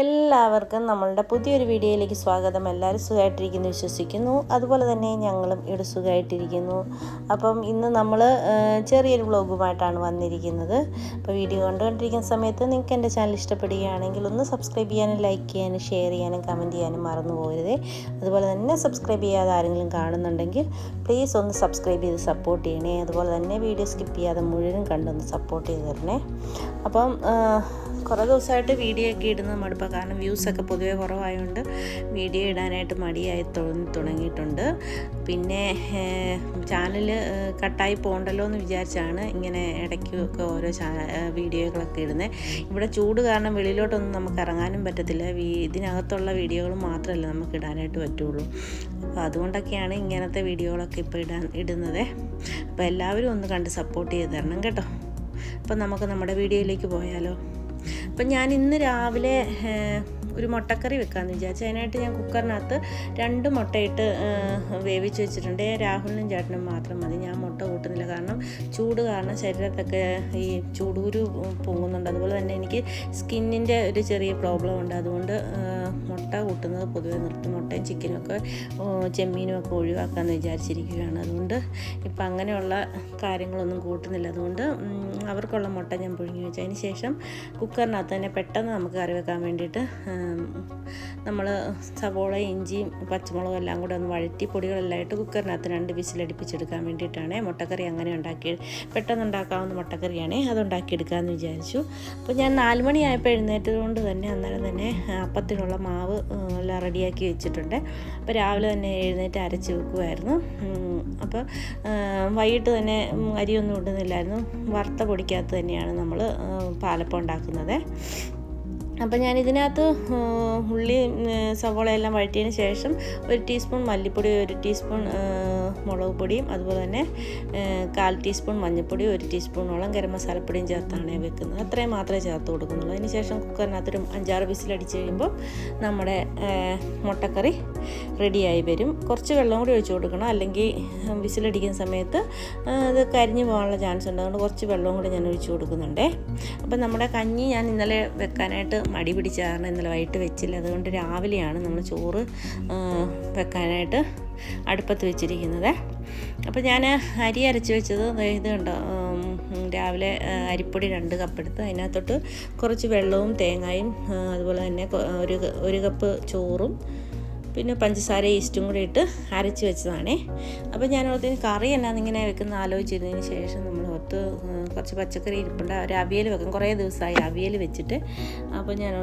എല്ലാവർക്കും നമ്മളുടെ പുതിയൊരു വീഡിയോയിലേക്ക് സ്വാഗതം. എല്ലാവരും സുഖമായിട്ടിരിക്കുന്നു വിശ്വസിക്കുന്നു. അതുപോലെ തന്നെ ഞങ്ങളും ഇവിടെ സുഖമായിട്ടിരിക്കുന്നു. അപ്പം ഇന്ന് നമ്മൾ ചെറിയൊരു വ്ളോഗുമായിട്ടാണ് വന്നിരിക്കുന്നത്. അപ്പോൾ വീഡിയോ കണ്ടുകൊണ്ടിരിക്കുന്ന സമയത്ത് നിങ്ങൾക്ക് എന്റെ ചാനൽ ഇഷ്ടപ്പെടുകയാണെങ്കിൽ ഒന്ന് സബ്സ്ക്രൈബ് ചെയ്യാനും ലൈക്ക് ചെയ്യാനും ഷെയർ ചെയ്യാനും കമന്റ് ചെയ്യാനും മറന്നു പോകരുതേ. അതുപോലെ തന്നെ സബ്സ്ക്രൈബ് ചെയ്യാതെ ആരെങ്കിലും കാണുന്നുണ്ടെങ്കിൽ പ്ലീസ് ഒന്ന് സബ്സ്ക്രൈബ് ചെയ്ത് സപ്പോർട്ട് ചെയ്യണേ. അതുപോലെ തന്നെ വീഡിയോ സ്കിപ്പ് ചെയ്യാതെ മുഴുവൻ കണ്ടൊന്ന് സപ്പോർട്ട് ചെയ്ത് തരണേ. അപ്പം കുറേ ദിവസമായിട്ട് വീഡിയോ ഒക്കെ ഇടുന്നത് മടുപ്പാണ്. കാരണം വ്യൂസൊക്കെ പൊതുവെ കുറവായതുകൊണ്ട് വീഡിയോ ഇടാനായിട്ട് മടിയായി തുടങ്ങി തുടങ്ങിയിട്ടുണ്ട്. പിന്നെ ചാനൽ കട്ടായി പോകണ്ടല്ലോ എന്ന് വിചാരിച്ചാണ് ഇങ്ങനെ ഇടയ്ക്കൊക്കെ ഓരോ വീഡിയോകളൊക്കെ ഇടുന്നത് ഇവിടെ ചൂട് കാരണം വെളിയിലോട്ടൊന്നും നമുക്ക് ഇറങ്ങാനും പറ്റത്തില്ല. ഇതിനകത്തുള്ള വീഡിയോകൾ മാത്രമല്ല നമുക്ക് ഇടാനായിട്ട് പറ്റുള്ളൂ. അപ്പോൾ അതുകൊണ്ടൊക്കെയാണ് ഇങ്ങനത്തെ വീഡിയോകളൊക്കെ ഇപ്പോൾ ഇടാൻ ഇടുന്നത്. അപ്പോൾ എല്ലാവരും ഒന്ന് കണ്ട് സപ്പോർട്ട് ചെയ്ത് തരണം കേട്ടോ. അപ്പം നമുക്ക് നമ്മുടെ വീഡിയോയിലേക്ക് പോയാലോ? അപ്പം ഞാൻ ഇന്ന് രാവിലെ ഒരു മുട്ടക്കറി വെക്കാമെന്ന് വിചാരിച്ചു. അതിനായിട്ട് ഞാൻ കുക്കറിനകത്ത് രണ്ട് മുട്ടയിട്ട് വേവിച്ച് വെച്ചിട്ടുണ്ട്. രാഹുലിനും ചേട്ടനും മാത്രം മതി. ഞാൻ മുട്ട കൂട്ടുന്നില്ല. കാരണം ചൂട് കാരണം ശരീരത്തൊക്കെ ഈ ചൂടൂരു പൊങ്ങുന്നുണ്ട്. അതുപോലെ തന്നെ എനിക്ക് സ്കിന്നിന്റെ ഒരു ചെറിയ പ്രോബ്ലം ഉണ്ട്. അതുകൊണ്ട് മുട്ട കൂട്ടുന്നത് പൊതുവെ നിർത്തി. മുട്ടയും ചിക്കനും ഒക്കെ ചെമ്മീനും ഒക്കെ ഒഴിവാക്കാമെന്ന് വിചാരിച്ചിരിക്കുകയാണ്. അതുകൊണ്ട് ഇപ്പം അങ്ങനെയുള്ള കാര്യങ്ങളൊന്നും കൂട്ടുന്നില്ല. അതുകൊണ്ട് അവർക്കുള്ള മുട്ട ഞാൻ പുഴുങ്ങി വെച്ചു. അതിന് ശേഷം കുക്കറിനകത്ത് തന്നെ പെട്ടെന്ന് നമുക്ക് കറി വെക്കാൻ വേണ്ടിയിട്ട് നമ്മൾ സവോള ഇഞ്ചിയും പച്ചമുളകും എല്ലാം കൂടെ ഒന്ന് വഴറ്റി പൊടികളെല്ലാം ഇട്ട് കുക്കറിനകത്ത് രണ്ട് വിസിലടിപ്പിച്ചെടുക്കാൻ വേണ്ടിയിട്ടാണ് മുട്ടക്കറി അങ്ങനെ ഉണ്ടാക്കി പെട്ടെന്ന് ഉണ്ടാക്കാവുന്ന മുട്ടക്കറിയാണ് അത് ഉണ്ടാക്കിയെടുക്കാമെന്ന് വിചാരിച്ചു. അപ്പോൾ ഞാൻ നാല് മണിയായപ്പോൾ എഴുന്നേറ്റത് കൊണ്ട് തന്നെ അന്നേരം തന്നെ അപ്പത്തിനുള്ള മാവ് എല്ലാം റെഡിയാക്കി വെച്ചിട്ടുണ്ട്. അപ്പോൾ രാവിലെ തന്നെ എഴുന്നേറ്റ് അരച്ച് വെക്കുമായിരുന്നു അപ്പോൾ വൈകിട്ട് തന്നെ അരിയൊന്നും ഇടുന്നില്ലായിരുന്നു. വറുത്ത പൊടിക്കകത്ത് തന്നെയാണ് നമ്മൾ പാലപ്പം ഉണ്ടാക്കുന്നത്. അപ്പോൾ ഞാൻ ഇതിനകത്ത് ഉള്ളി സവോള എല്ലാം വഴറ്റിയതിന് ശേഷം ഒരു ടീസ്പൂൺ മല്ലിപ്പൊടി ഒരു ടീസ്പൂൺ മുളക് പൊടിയും അതുപോലെ തന്നെ കാൽ ടീസ്പൂൺ മഞ്ഞൾപ്പൊടി ഒരു ടീസ്പൂണോളം ഗരം മസാലപ്പൊടിയും ചേർത്താണ് വെക്കുന്നത്. അത്രയും മാത്രമേ ചേർത്ത് കൊടുക്കുന്നുള്ളൂ. അതിന് ശേഷം കുക്കറിനകത്തൊരു അഞ്ചാറ് വിസിലടിച്ച് കഴിയുമ്പോൾ നമ്മുടെ മുട്ടക്കറി റെഡിയായി വരും. കുറച്ച് വെള്ളം കൂടി ഒഴിച്ചു കൊടുക്കണം. അല്ലെങ്കിൽ വിസിലടിക്കുന്ന സമയത്ത് അത് കരിഞ്ഞു പോകാനുള്ള ചാൻസ് ഉണ്ട്. അതുകൊണ്ട് കുറച്ച് വെള്ളം കൂടി ഞാൻ ഒഴിച്ചു കൊടുക്കുന്നുണ്ടേ. അപ്പം നമ്മുടെ കഞ്ഞി ഞാൻ ഇന്നലെ വെക്കാനായിട്ട് മടി പിടിച്ച ഇന്നലെ വൈകിട്ട് വെച്ചില്ല. അതുകൊണ്ട് രാവിലെയാണ് നമ്മൾ ചോറ് വെക്കാനായിട്ട് അടുപ്പത്ത് വെച്ചിരിക്കുന്നത്. അപ്പോൾ ഞാൻ അരി അരച്ച് വെച്ചത് ഇത് കണ്ടോ രാവിലെ അരിപ്പൊടി രണ്ട് കപ്പ് എടുത്ത് അതിനകത്തോട്ട് കുറച്ച് വെള്ളവും തേങ്ങയും അതുപോലെ തന്നെ ഒരു ഒരു കപ്പ് ചോറും പിന്നെ പഞ്ചസാര ഈസ്റ്റും കൂടി ഇട്ട് അരച്ച് വെച്ചതാണേ. അപ്പോൾ ഞാൻ ഓർത്ത് കറി എന്നാന്ന് ഇങ്ങനെ വെക്കുന്ന ആലോചിച്ചതിന് ശേഷം നമ്മൾ ഓർത്ത് കുറച്ച് പച്ചക്കറി ഇരിപ്പുണ്ട്. ഒരു അവിയൽ വെക്കാം. കുറേ ദിവസമായി അവിയൽ വെച്ചിട്ട്. അപ്പോൾ ഞാൻ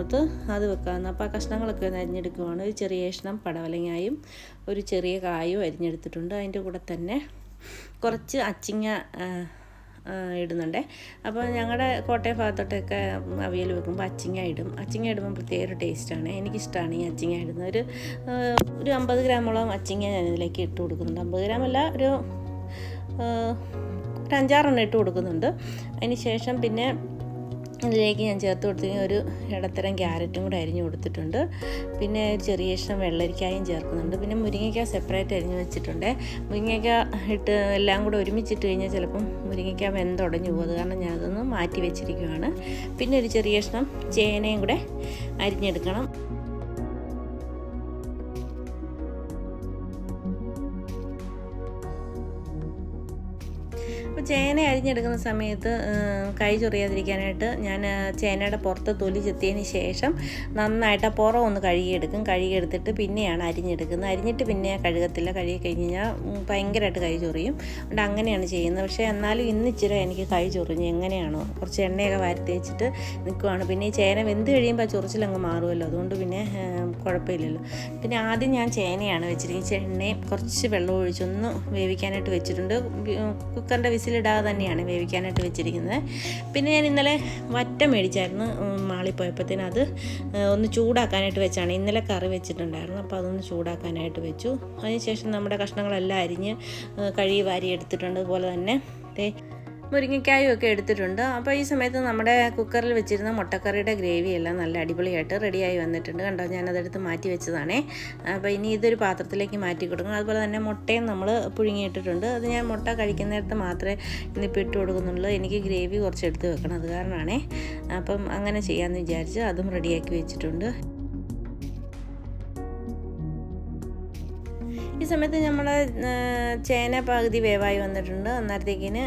അത് വെക്കാമെന്ന്. അപ്പോൾ ആ കഷ്ണങ്ങളൊക്കെ ഒന്ന് അരിഞ്ഞെടുക്കുവാണ്. ഒരു ചെറിയ കഷ്ണം പടവലങ്ങായും ഒരു ചെറിയ കായും അരിഞ്ഞെടുത്തിട്ടുണ്ട്. അതിന്റെ കൂടെ തന്നെ കുറച്ച് അച്ചിങ്ങ ഇടുന്നുണ്ട്. അപ്പോൾ ഞങ്ങളുടെ കോട്ടയം ഭാഗത്തോട്ടൊക്കെ അവിയൽ വെക്കുമ്പോൾ അച്ചിങ്ങ ഇടും. അച്ചിങ്ങ ഇടുമ്പോൾ പ്രത്യേക ഒരു ടേസ്റ്റാണ്. എനിക്കിഷ്ടമാണ് ഈ അച്ചിങ്ങ ഇടുന്നത്. ഒരു ഒരു അമ്പത് ഗ്രാമോളം അച്ചിങ്ങ ഞാൻ ഇതിലേക്ക് ഇട്ട് കൊടുക്കുന്നുണ്ട്. അമ്പത് ഗ്രാമല്ല ഒരു ഒരു അഞ്ചാറെണ്ണം ഇട്ട് കൊടുക്കുന്നുണ്ട്. അതിന് ശേഷം പിന്നെ ഇതിലേക്ക് ഞാൻ ചേർത്ത് കൊടുത്തിട്ട് ഒരു ഇടത്തരം ക്യാരറ്റും കൂടെ അരിഞ്ഞു കൊടുത്തിട്ടുണ്ട്. പിന്നെ ഒരു ചെറിയ ഇഷ്ടം വെള്ളരിക്കായും ചേർക്കുന്നുണ്ട്. പിന്നെ മുരിങ്ങയ്ക്ക സെപ്പറേറ്റ് അരിഞ്ഞു വെച്ചിട്ടുണ്ട്. മുരിങ്ങയ്ക്ക ഇട്ട് എല്ലാം കൂടെ ഒരുമിച്ചിട്ട് കഴിഞ്ഞാൽ ചിലപ്പം മുരിങ്ങയ്ക്ക വെന്തുടഞ്ഞു പോകും. അത് കാരണം ഞാൻ അതൊന്ന് മാറ്റി വെച്ചിരിക്കുകയാണ് പിന്നെ ഒരു ചെറിയ ഇഷ്ടം ചേനയും കൂടെ അരിഞ്ഞെടുക്കണം. അപ്പോൾ ചേന അരിഞ്ഞെടുക്കുന്ന സമയത്ത് കൈ ചൊറിയാതിരിക്കാനായിട്ട് ഞാൻ ചേനയുടെ പുറത്ത് തൊലി ചെത്തിയതിന് ശേഷം നന്നായിട്ട് ആ പുറം ഒന്ന് കഴുകിയെടുക്കും. കഴുകിയെടുത്തിട്ട് പിന്നെയാണ് അരിഞ്ഞെടുക്കുന്നത്. അരിഞ്ഞിട്ട് പിന്നെ കഴുകത്തില്ല. കഴുകി കഴിഞ്ഞ് കഴിഞ്ഞാൽ ഭയങ്കരമായിട്ട് കൈ ചൊറിയും. അതുകൊണ്ട് അങ്ങനെയാണ് ചെയ്യുന്നത്. പക്ഷേ എന്നാലും ഇന്ന് ഇച്ചിരി എനിക്ക് കൈ ചൊറിഞ്ഞു. എങ്ങനെയാണോ? കുറച്ച് എണ്ണയൊക്കെ വാരി തേച്ചിട്ട് നിൽക്കുവാണ്. പിന്നെ ഈ ചേന വെന്ത് കഴിയുമ്പോൾ ആ ചൊറിച്ചിലങ്ങ് മാറുമല്ലോ. അതുകൊണ്ട് പിന്നെ കുഴപ്പമില്ലല്ലോ. പിന്നെ ആദ്യം ഞാൻ ചേനയാണ് വെച്ചിരിക്കുന്നത്. എണ്ണയും കുറച്ച് വെള്ളം ഒഴിച്ചൊന്ന് വേവിക്കാനായിട്ട് വെച്ചിട്ടുണ്ട്. കുക്കറിന്റെ വിസിലിടാതെ തന്നെയാണ് വേവിക്കാനായിട്ട് വെച്ചിരിക്കുന്നത്. പിന്നെ ഞാൻ ഇന്നലെ വറ്റ മേടിച്ചായിരുന്നു മാളിപ്പോയപ്പോഴത്തേന് അത് ഒന്ന് ചൂടാക്കാനായിട്ട് വെച്ചാണ്. ഇന്നലെ കറി വെച്ചിട്ടുണ്ടായിരുന്നു അപ്പോൾ അതൊന്ന് ചൂടാക്കാനായിട്ട് വെച്ചു. അതിനുശേഷം നമ്മുടെ കഷ്ണങ്ങളെല്ലാം അരിഞ്ഞ് കഴുകി വാരി എടുത്തിട്ടുണ്ട് അതുപോലെ തന്നെ മുരിങ്ങക്കായും ഒക്കെ എടുത്തിട്ടുണ്ട്. അപ്പോൾ ഈ സമയത്ത് നമ്മുടെ കുക്കറിൽ വെച്ചിരുന്ന മുട്ടക്കറിയുടെ ഗ്രേവി എല്ലാം നല്ല അടിപൊളിയായിട്ട് റെഡിയായി വന്നിട്ടുണ്ട്. കണ്ടോ ഞാനതെടുത്ത് മാറ്റി വെച്ചതാണേ. അപ്പോൾ ഇനി ഇതൊരു പാത്രത്തിലേക്ക് മാറ്റി കൊടുക്കണം. അതുപോലെ തന്നെ മുട്ടയും നമ്മൾ പുഴുങ്ങിയിട്ടിട്ടുണ്ട്. അത് ഞാൻ മുട്ട കഴിക്കുന്നിടത്ത് മാത്രമേ ഇന്നിപ്പോൾ ഇട്ട് കൊടുക്കുന്നുള്ളൂ. എനിക്ക് ഗ്രേവി കുറച്ച് എടുത്ത് വെക്കണം. അത് കാരണമാണേ അപ്പം അങ്ങനെ ചെയ്യാമെന്ന് വിചാരിച്ച് അതും റെഡിയാക്കി വെച്ചിട്ടുണ്ട്. ഈ സമയത്ത് നമ്മൾ ചേന പകുതി വേവായി വന്നിട്ടുണ്ട്. അന്നേരത്തേക്കിന്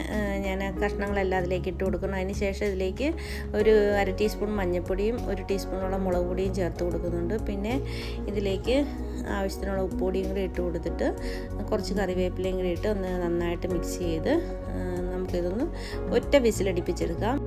ഞാൻ കഷ്ണങ്ങളെല്ലാം അതിലേക്ക് ഇട്ട് കൊടുക്കണം. അതിന് ശേഷം ഇതിലേക്ക് ഒരു അര ടീസ്പൂൺ മഞ്ഞൾപ്പൊടിയും ഒരു ടീസ്പൂണോളം മുളക് പൊടിയും ചേർത്ത് കൊടുക്കുന്നുണ്ട്. പിന്നെ ഇതിലേക്ക് ആവശ്യത്തിനുള്ള ഉപ്പുപൊടിയും കൂടി ഇട്ട് കൊടുത്തിട്ട് കുറച്ച് കറിവേപ്പിലയും കൂടി ഇട്ട് ഒന്ന് നന്നായിട്ട് മിക്സ് ചെയ്ത് നമുക്കിതൊന്ന് ഒറ്റ വിസിലടിപ്പിച്ചെടുക്കാം.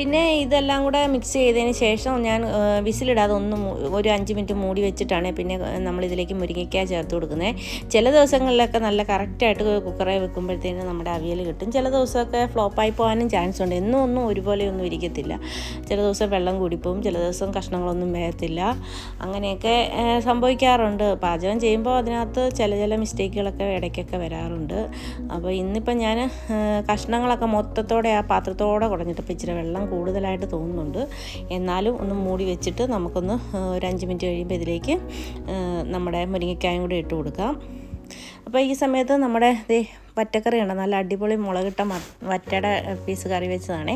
പിന്നെ ഇതെല്ലാം കൂടെ മിക്സ് ചെയ്തതിന് ശേഷം ഞാൻ വിസിലിടാതെ ഒന്ന് ഒരു അഞ്ച് മിനിറ്റ് മൂടി വെച്ചിട്ടാണ് പിന്നെ നമ്മളിതിലേക്ക് മുരിങ്ങയ്ക്ക ചേർത്ത് കൊടുക്കുന്നത് ചില ദിവസങ്ങളിലൊക്കെ നല്ല കറക്റ്റായിട്ട് കുക്കറെ വെക്കുമ്പോഴത്തേനും നമ്മുടെ അവിയൽ കിട്ടും. ചില ദിവസമൊക്കെ ഫ്ലോപ്പായി പോകാനും ചാൻസ് ഉണ്ട്. എന്നും ഒന്നും ഒരുപോലെ ഒന്നും ഇരിക്കത്തില്ല. ചില ദിവസം വെള്ളം കൂടിപ്പോവും ചില ദിവസം കഷ്ണങ്ങളൊന്നും വേകത്തില്ല. അങ്ങനെയൊക്കെ സംഭവിക്കാറുണ്ട്. പാചകം ചെയ്യുമ്പോൾ അതിനകത്ത് ചില ചില മിസ്റ്റേക്കുകളൊക്കെ ഇടയ്ക്കൊക്കെ വരാറുണ്ട്. അപ്പോൾ ഇന്നിപ്പം ഞാൻ കഷ്ണങ്ങളൊക്കെ മൊത്തത്തോടെ ആ പാത്രത്തോടെ കുടഞ്ഞിട്ടപ്പോൾ ഇച്ചിരി വെള്ളം കൂടുതലായിട്ട് തോന്നുന്നുണ്ട്. എന്നാലും ഒന്ന് മൂടി വെച്ചിട്ട് നമുക്കൊന്ന് ഒരു അഞ്ച് മിനിറ്റ് കഴിയുമ്പോൾ ഇതിലേക്ക് നമ്മുടെ മുരിങ്ങക്കായും കൂടി ഇട്ട് കൊടുക്കാം. അപ്പോൾ ഈ സമയത്ത് നമ്മുടെ ദേ പച്ചക്കറിയാണ് നല്ല അടിപൊളി മുളകിട്ട വറ്റട പീസ് കറി വെച്ചതാണേ.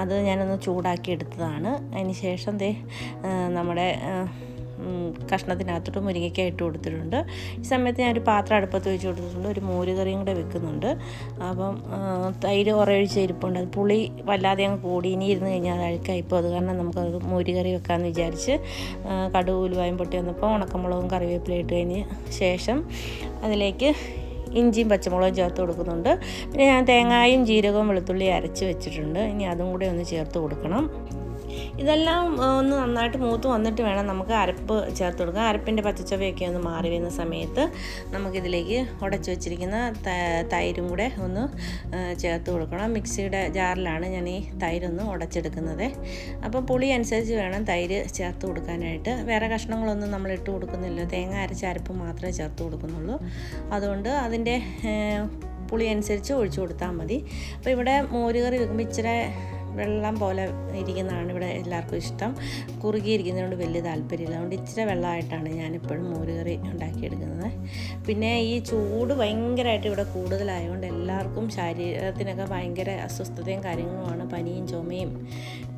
അത് ഞാനൊന്ന് ചൂടാക്കി എടുത്തതാണ്. അതിന് ശേഷം ദേ നമ്മുടെ കഷ്ണത്തിനകത്തോട്ട് മുരിങ്ങയ്ക്ക ഇട്ട് കൊടുത്തിട്ടുണ്ട്. ഈ സമയത്ത് ഞാനൊരു പാത്രം അടുപ്പത്ത് വെച്ച് കൊടുത്തിട്ടുണ്ട്. ഒരു മോര് കറിയും കൂടെ വെക്കുന്നുണ്ട്. അപ്പം തൈര് കുറയൊഴിച്ച് ഇരിപ്പുണ്ട് അത് പുളി വല്ലാതെ അങ്ങ് കൂടി ഇനി ഇരുന്ന് കഴിഞ്ഞാൽ അത് അഴുക്കായിപ്പോൾ അത് കാരണം നമുക്കത് മോര് കറി വെക്കാമെന്ന് വിചാരിച്ച് കടുക് ഉലുവായും പൊട്ടി വന്നപ്പോൾ ഉണക്കമുളകും കറിവേപ്പില ഇട്ട് കഴിഞ്ഞ് ശേഷം അതിലേക്ക് ഇഞ്ചിയും പച്ചമുളകും ചേർത്ത് കൊടുക്കുന്നുണ്ട്. പിന്നെ ഞാൻ തേങ്ങായും ജീരകവും വെളുത്തുള്ളി അരച്ച് വെച്ചിട്ടുണ്ട്. ഇനി അതും കൂടെ ഒന്ന് ചേർത്ത് കൊടുക്കണം. ഇതെല്ലാം ഒന്ന് നന്നായിട്ട് മൂത്ത് വന്നിട്ട് വേണം നമുക്ക് അരപ്പ് ചേർത്ത് കൊടുക്കുക അരപ്പിന്റെ പച്ചച്ചവയൊക്കെ ഒന്ന് മാറി വരുന്ന സമയത്ത് നമുക്കിതിലേക്ക് ഉടച്ചു വെച്ചിരിക്കുന്ന തൈരും കൂടെ ഒന്ന് ചേർത്ത് കൊടുക്കണം. മിക്സിയുടെ ജാറിലാണ് ഞാൻ ഈ തൈരൊന്ന് ഉടച്ചെടുക്കുന്നത്. അപ്പോൾ പുളി അനുസരിച്ച് വേണം തൈര് ചേർത്ത് കൊടുക്കാനായിട്ട്. വേറെ കഷ്ണങ്ങളൊന്നും നമ്മൾ ഇട്ട് കൊടുക്കുന്നില്ല. തേങ്ങ അരച്ച അരപ്പ് മാത്രമേ ചേർത്ത് കൊടുക്കുന്നുള്ളൂ. അതുകൊണ്ട് അതിന്റെ പുളി അനുസരിച്ച് ഒഴിച്ചു കൊടുത്താൽ മതി. അപ്പോൾ ഇവിടെ മോരുകറി വെക്കുമ്പോൾ ഇച്ചിരി വെള്ളം പോലെ ഇരിക്കുന്നതാണ് ഇവിടെ എല്ലാവർക്കും ഇഷ്ടം. കുറുകിയിരിക്കുന്നതുകൊണ്ട് വലിയ താല്പര്യമില്ല. അതുകൊണ്ട് ഇച്ചിരി വെള്ളമായിട്ടാണ് ഞാനിപ്പോഴും മോരുകറി ഉണ്ടാക്കിയെടുക്കുന്നത്. പിന്നെ ഈ ചൂട് ഭയങ്കരമായിട്ട് ഇവിടെ കൂടുതലായതുകൊണ്ട് എല്ലാവർക്കും ശരീരത്തിനൊക്കെ ഭയങ്കര അസ്വസ്ഥതയും കാര്യങ്ങളുമാണ്. പനിയും ചുമയും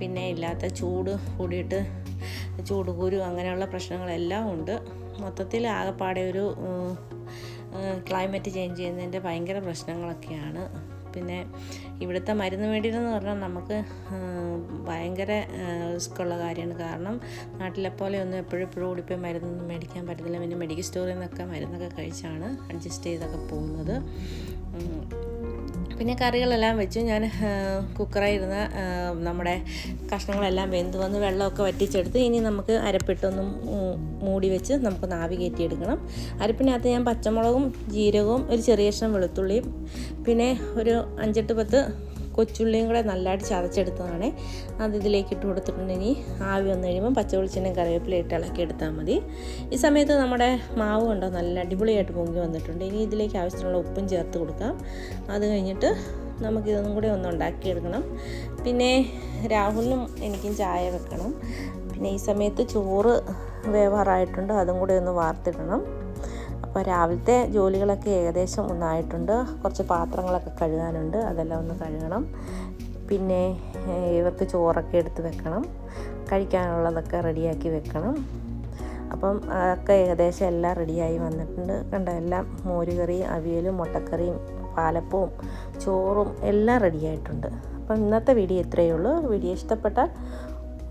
പിന്നെ ഇല്ലാത്ത ചൂട് കൂടിയിട്ട് ചൂടുകൂരു അങ്ങനെയുള്ള പ്രശ്നങ്ങളെല്ലാം ഉണ്ട്. മൊത്തത്തിൽ ആകെപ്പാടെ ഒരു ക്ലൈമറ്റ് ചേഞ്ച് ചെയ്യുന്നതിന്റെ ഭയങ്കര പ്രശ്നങ്ങളൊക്കെയാണ്. പിന്നെ ഇവിടുത്തെ മരുന്ന് മേടിയെന്ന് പറഞ്ഞാൽ നമുക്ക് ഭയങ്കര റിസ്ക്കുള്ള കാര്യമാണ്. കാരണം നാട്ടിലെ പോലെ ഒന്നും എപ്പോഴും എപ്പോഴും ഓടിപ്പോയി മരുന്നൊന്നും മേടിക്കാൻ പറ്റത്തില്ല. പിന്നെ മെഡിക്കൽ സ്റ്റോറിൽ നിന്നൊക്കെ മരുന്നൊക്കെ കഴിച്ചാണ് അഡ്ജസ്റ്റ് ചെയ്തൊക്കെ പോകുന്നത്. പിന്നെ കറികളെല്ലാം വെച്ച്. ഞാൻ കുക്കറായിരുന്ന നമ്മുടെ കഷ്ണങ്ങളെല്ലാം വെന്ത് വന്ന് വെള്ളമൊക്കെ വറ്റിച്ചെടുത്ത് ഇനി നമുക്ക് അരപ്പിട്ടൊന്നും മൂടി വെച്ച് നമുക്ക് നാവി കയറ്റിയെടുക്കണം. അരപ്പിനകത്ത് ഞാൻ പച്ചമുളകും ജീരകവും ഒരു ചെറിയ കഷ്ണം വെളുത്തുള്ളിയും പിന്നെ ഒരു അഞ്ചെട്ട് പത്ത് കൊച്ചുള്ളിയും കൂടെ നല്ലതായിട്ട് ചതച്ചെടുത്തതാണ്. അത് ഇതിലേക്ക് ഇട്ട് കൊടുത്തിട്ടുണ്ട്. ഇനി ആവി വന്നു കഴിയുമ്പോൾ പച്ച വെളിച്ചെണ്ണയും കറിവേപ്പില ഇട്ട് ഇളക്കി എടുത്താൽ മതി. ഈ സമയത്ത് നമ്മുടെ മാവ് കണ്ടോ നല്ല അടിപൊളിയായിട്ട് പൊങ്ങി വന്നിട്ടുണ്ട്. ഇനി ഇതിലേക്ക് ആവശ്യത്തിനുള്ള ഉപ്പും ചേർത്ത് കൊടുക്കാം. അത് കഴിഞ്ഞിട്ട് നമുക്കിതൊന്നും കൂടി ഒന്ന് ഉണ്ടാക്കിയെടുക്കണം. പിന്നെ രാഹുലിനും എനിക്കും ചായ വെക്കണം. പിന്നെ ഈ സമയത്ത് ചോറ് വേവാറായിട്ടുണ്ട്. അതും കൂടി ഒന്ന് വാർത്തിടണം. അപ്പോൾ രാവിലത്തെ ജോലികളൊക്കെ ഏകദേശം ഒന്നായിട്ടുണ്ട്. കുറച്ച് പാത്രങ്ങളൊക്കെ കഴുകാനുണ്ട്. അതെല്ലാം ഒന്ന് കഴുകണം. പിന്നെ ഇവർക്ക് ചോറൊക്കെ എടുത്ത് വെക്കണം. കഴിക്കാനുള്ളതൊക്കെ റെഡിയാക്കി വെക്കണം. അപ്പം അതൊക്കെ ഏകദേശം എല്ലാം റെഡിയായി വന്നിട്ടുണ്ട്. കണ്ട എല്ലാം മോരുകറിയും അവിയലും മുട്ടക്കറിയും പാലപ്പവും ചോറും എല്ലാം റെഡിയായിട്ടുണ്ട്. അപ്പം ഇന്നത്തെ വീഡിയോ ഇത്രയേ ഉള്ളൂ. വീഡിയോ ഇഷ്ടപ്പെട്ടാൽ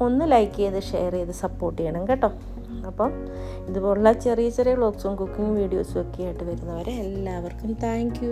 ഒന്ന് ലൈക്ക് ചെയ്ത് ഷെയർ ചെയ്ത് സപ്പോർട്ട് ചെയ്യണം കേട്ടോ. അപ്പം ഇതുപോലുള്ള ചെറിയ ചെറിയ വ്ളോഗ്സും കുക്കിംഗ് വീഡിയോസും ഒക്കെ ആയിട്ട് വരുന്നവരെ എല്ലാവർക്കും താങ്ക്